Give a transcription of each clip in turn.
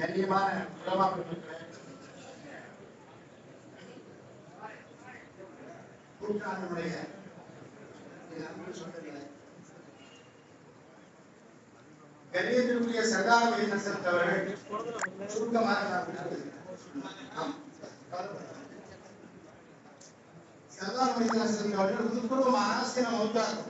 கண்ணியமான உலமா கூட்டாளனுடைய கண்ணியத்திற்குரிய சர்தார் வீரசன் அவர்கள் சுருக்கமாக சர்தார் வீரசன் அவர்கள் உட்புறமாக ஆசிரியர் மௌத்தாகும்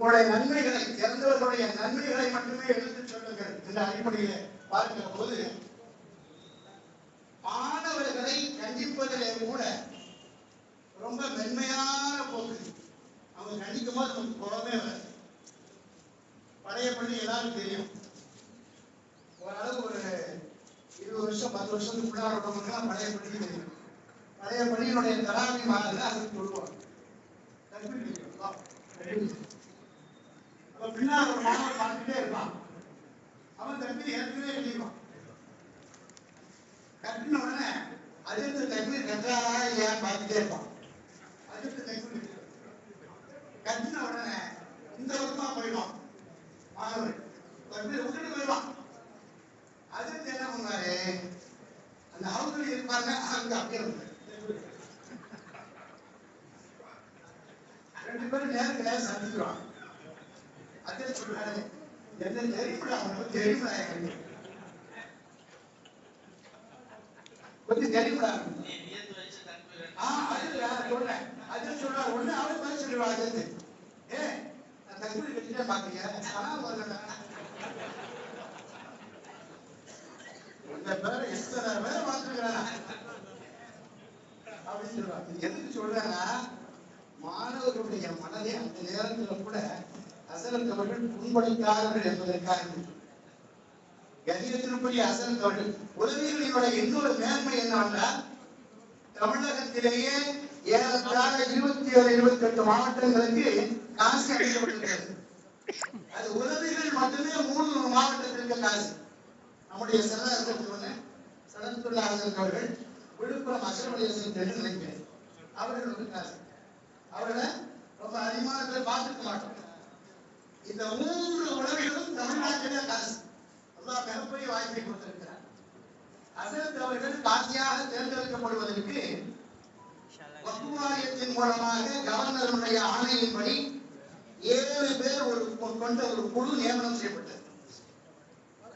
உங்களுடைய நன்மைகளை இறந்தவர்களுடைய நன்மைகளை மட்டுமே எடுத்து சொல்லுங்கள் என்ற அடிப்படையிலே பார்க்கிற போது மாணவர்களை கண்டிப்பதிலே கூட ரொம்ப மென்மையான போக்கு. அவங்க கண்டிக்கும் போது நமக்கு வராது. பழைய பள்ளி எல்லாரும் தெரியும். ஓரளவு ஒரு இருபது வருஷம் பத்து வருஷத்துக்கு முன்னாடி உள்ளவங்களுக்குலாம் பழைய பள்ளி தெரியும். பழைய பள்ளியினுடைய தராமி மாதிரி அதுக்கு சொல்லுவாங்க. தக்பீர் பின்னால் ஒரு மாணவன் பார்த்துட்டே இருப்பான். அவன் தம்பி ஏற்கனவே எழுதிடுவான் கட்டின உடனே அடுத்து தக்பீர் கட்டுறாரா பார்த்துட்டே இருப்பான். அடுத்து தக்பீர் கட்டின உடனே இந்த பக்கமா போயிடுவான். மாணவன் தக்பீர் விட்டுட்டு போயிடுவான். அடுத்து என்ன பண்ணுவாரு? அந்த ஹவுஸ்ல இருப்பாங்க அங்க அப்படியே ரெண்டு பேரும் நேருக்கு நேரம் சொல்றாரு என்ன தெரியுமா தெரியுமா எனக்கு கொஞ்சம் தெரியுமா ஆ அது சொல்றேன் ஒண்ணு அவன் பதில் சொல்லுவா அது ஏ நான் தகுதி கட்டிட்டே பாக்குறீங்க ஆனா வரல இந்த பேரை எத்தனை பேரை அப்படின்னு சொல்றாங்க எதுக்கு சொல்றேன்னா மாணவர்களுடைய மனதை அந்த நேரத்துல கூட அசரத் அவர்கள் புண்படுத்தார்கள் என்பதற்காக கணிதத்தின்படி அசரத் அவர்கள் உதவிகளினுடைய இன்னொரு மேன்மை என்னன்னா தமிழகத்திலேயே ஏறத்தாழ இருபத்தி ஏழு இருபத்தி எட்டு மாவட்டங்களுக்கு காசு அளிக்கப்பட்டிருக்கிறது. அது உதவிகள் மட்டுமே மூணு மாவட்டத்திற்கு காசு. நம்முடைய சரதாசன் சடத்துள்ள ஆசன் அவர்கள் விழுப்புரம் அசரமணியசன் என்று நினைக்கிறேன். அவர்கள் வந்து காசு. அவர்களை ரொம்ப அதிகமான பார்த்துக்க மாட்டோம். இந்த மூன்று உணவுகளும் தமிழ்நாட்டிலே காசு அல்லாஹ் மிகப்பெரிய வாய்ப்பை கொடுத்திருக்கிறார். அசல் அவர்கள் காசியாக தேர்ந்தெடுக்கப்படுவதற்கு வக்குவாரியத்தின் மூலமாக கவர்னருடைய ஆணையின்படி ஏழு பேர் ஒரு கொண்ட ஒரு குழு நியமனம் செய்யப்பட்டது.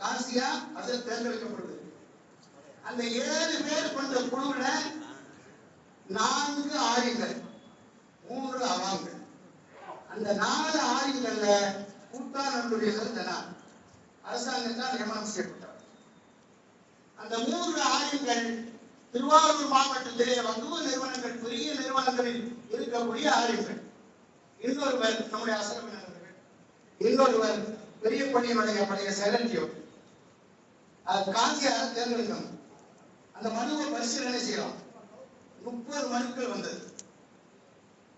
காசியா அதில் தேர்ந்தெடுக்கப்படுவது அந்த ஏழு பேர் கொண்ட குழுவில நான்கு ஆரியங்கள் மூன்று அவாங்கள் அந்த நாலு ஆரியங்கள்ல கூட்டாளர்களுடைய அரசாங்கம் தான் நியமனம் செய்யப்பட்டார் அந்த மூன்று ஆரியங்கள் திருவாரூர் மாவட்டத்திலே வங்குவ நிறுவனங்கள் பெரிய நிறுவனங்களில் இருக்கக்கூடிய ஆரியங்கள் இன்னொருவர் நம்முடைய அசரவினர்கள் இன்னொருவர் பெரிய பொன்னியமடைய பழைய செலட்டியோ அது தேர்ந்தெடுக்கணும்? அந்த மனுவை பரிசீலனை செய்யலாம். முப்பது மனுக்கள் வந்தது.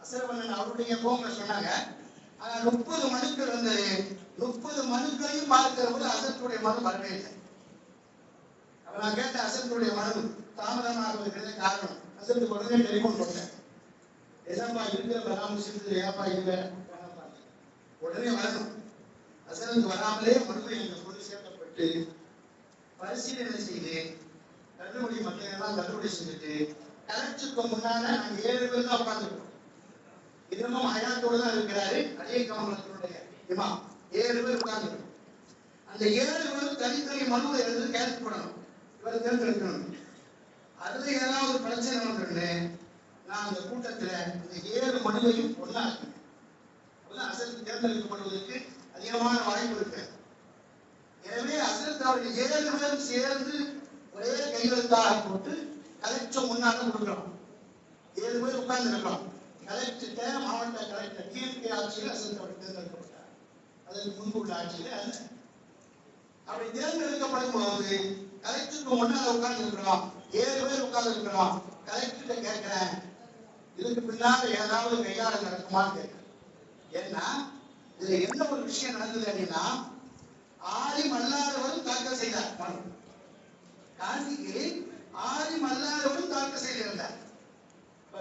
அசரவண்ணன் அவருடைய போங்க சொன்னாங்க. முப்பது மனுக்கள் வந்து முப்பது மனுக்களையும் பார்க்கிற போது அசத்துடைய மனம் வரவே இல்லை. அப்ப நான் கேட்ட அசத்துடைய மனு தாமதமாகுவதற்கு காரணம். அசத்து உடனே டெலிபோன் போட்டேன் என்னப்பா இருக்கிற வராம சிந்து ஏப்பா இல்ல? உடனே வரணும். அசனுக்கு வராமலே மனுவை எங்க பொருள் சேர்க்கப்பட்டு பரிசீலனை செய்து தள்ளுபடி மத்திய எல்லாம் தள்ளுபடி செஞ்சுட்டு கலெக்டருக்கு முன்னால நாங்க ஏழு பேர் தான் உட்காந்துருக்கோம் இன்னமும் ஹயாத்தோடு தான் இருக்கிறாரு. அஜய் கமலத்தினுடைய இமாம். ஏழு பேர் உட்கார்ந்து அந்த ஏழு பேரும் தனித்தனி மனுவை எழுதி கேட்டு பண்ணணும் இவர் தேர்ந்தெடுக்கணும். அதுல ஏதாவது பிரச்சனை வந்துட்டு நான் அந்த கூட்டத்துல அந்த ஏழு மனுவையும் ஒன்னா அப்பதான் அசல் தேர்ந்தெடுக்கப்படுவதற்கு அதிகமான வாய்ப்பு இருக்கு. எனவே அசல் அவர்கள் ஏழு பேரும் சேர்ந்து ஒரே கையெழுத்தாக போட்டு கலெக்டர் முன்னால கொடுக்கலாம் ஏழு பேர் உட்கார்ந்து இருக்கலாம் கலெக்டர்கிட்ட மாவட்ட கலெக்டர் கீழ்கை ஆட்சியில் அசல் அவர்கள் தேர்ந்தெடுக்கப்பட்டார். அதற்கு முன்பு உள்ள ஆட்சியில் அப்படி தேர்ந்தெடுக்கப்படும் போது கலெக்டருக்கு முன்னால உட்கார்ந்து இருக்கிறோம் ஏழு பேர் உட்கார்ந்து இருக்கிறோம் கலெக்டர்கிட்ட கேட்கிறேன். இதுக்கு பின்னால ஏதாவது கையாளம் நடக்குமான்னு கேட்கிறேன். ஏன்னா இதுல என்ன ஒரு விஷயம் நடந்தது அப்படின்னா ஆதி மல்லாதவரும் தாக்கல் செய்தார். காந்திக்கு காசிக்கு ஆதி மல்லாதவரும் தாக்கல் செய்திருந்தார்.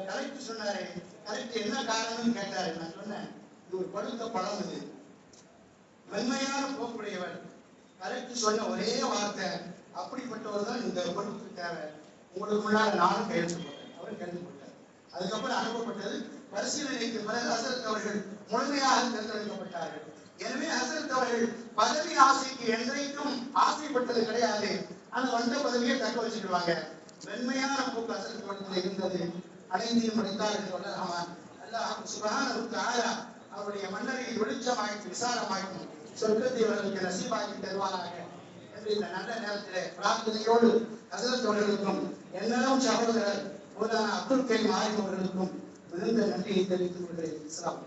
கலெக்டர் சொன்னாரு கலெக்டர் என்ன காரணம்னு கேட்டாரு. நான் சொன்னேன் இது ஒரு பழுத்த பழம் இது. மென்மையான போக்குடையவர். கலெக்டர் சொன்ன ஒரே வார்த்தை அப்படிப்பட்டவர் தான் இந்த பொறுப்புக்கு தேவை. உங்களுக்கு நானும் கையெழுத்து போட்டேன் அவரும் கையெழுத்து போட்டார் அதுக்கப்புறம் அனுப்பப்பட்டது பரிசீலனைக்கு பிறகு அசரத் அவர்கள் முழுமையாக தேர்ந்தெடுக்கப்பட்டார்கள். எனவே அசரத் அவர்கள் பதவி ஆசைக்கு என்றைக்கும் ஆசைப்பட்டது கிடையாது. அந்த வந்த பதவியை தக்க வச்சுக்கிடுவாங்க. வெண்மையான போக்கு அசரத் அவர்கள் இருந்தது. அனைத்தையும் படைத்தார்கள் சொல்லலாமா அல்லாஹ் சுபஹானஹு தஆலா அவருடைய மன்னரை வெளிச்சமாக்கி விசாலமாக்கி சொர்க்கத்தை அவர்களுக்கு நசீபாக்கி தருவாராக என்று இந்த நல்ல நேரத்திலே பிரார்த்தனையோடு ஹசரத் அவர்களுக்கும் எல்லாம் சகோதரர் மூலான அப்துல் கரீம் ஆரிஃப் அவர்களுக்கும் மிகுந்த நன்றியை தெரிவித்துக் கொள்கிறேன். இஸ்லாம்